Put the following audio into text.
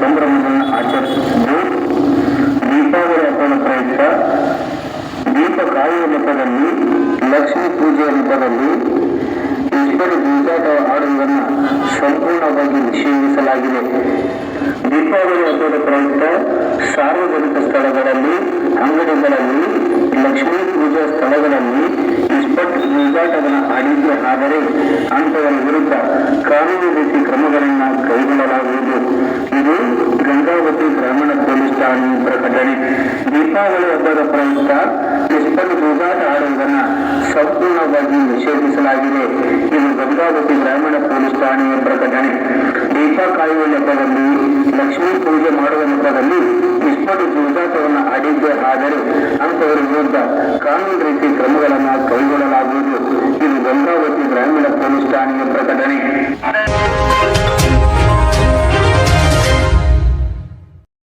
ಸಂಭ್ರಮವನ್ನು ಆಚರಿಸುತ್ತಿದ್ದು, ದೀಪಾವಳಿ ಹಬ್ಬದ ಪ್ರಯುಕ್ತ ದೀಪ ಕಾಯುವ ನೆಪದಲ್ಲಿ ಲಕ್ಷ್ಮೀ ಪೂಜೆಯ ನೆಪದಲ್ಲಿ ಈಶ್ವರ ಜೂಜಾಟ ಆಡುವುದನ್ನು ಸಂಪೂರ್ಣವಾಗಿ ನಿಷೇಧಿಸಲಾಗಿದೆ. ದೀಪಾವಳಿ ಹಬ್ಬದ ಪ್ರಯುಕ್ತ ಸಾರ್ವಜನಿಕ ಸ್ಥಳಗಳಲ್ಲಿ, ಅಂಗಡಿಗಳಲ್ಲಿ, ಲಕ್ಷ್ಮೀ ಪೂಜಾ ಸ್ಥಳಗಳಲ್ಲಿ ಇಸ್ಪಟ್ಟು ಜೂಜಾಟವನ್ನು ಆಡಿದ್ದೇ, ಆದರೆ ಅಂಥವರ ವಿರುದ್ಧ ದೀಪಾವಳಿ ಹಬ್ಬದ ಪ್ರಯುಕ್ತ ಕೃಷ್ಣನ ಬೀಜಾಟ ಆಡುವುದನ್ನು ಸಂಪೂರ್ಣವಾಗಿ ನಿಷೇಧಿಸಲಾಗಿದೆ. ಇದು ಗಂಗಾವತಿ ಗ್ರಾಮೀಣ ಪೊಲೀಸ್ ಠಾಣೆಯ ಪ್ರಕಟಣೆ. ದೀಪಾ ಕಾಯುವ ನೆಪದಲ್ಲಿ, ಲಕ್ಷ್ಮೀ ಪೂಜೆ ಮಾಡುವ ನೆಪದಲ್ಲಿ ಇಸ್ಪಟ್ ಜೂಜಾಟವನ್ನು ಆಡಿದ್ದೇ. ಆದರೆ ಅಂತವರ ವಿರುದ್ಧ ಕಾನೂನು ರೀತಿ ಕ್ರಮಗಳನ್ನು ಕೈಗೊಳ್ಳಲಾಗುವುದು. ಇದು ಗಂಗಾವತಿ ಗ್ರಾಮೀಣ ಪೊಲೀಸ್ ಠಾಣೆಯ ಪ್ರಕಟಣೆ.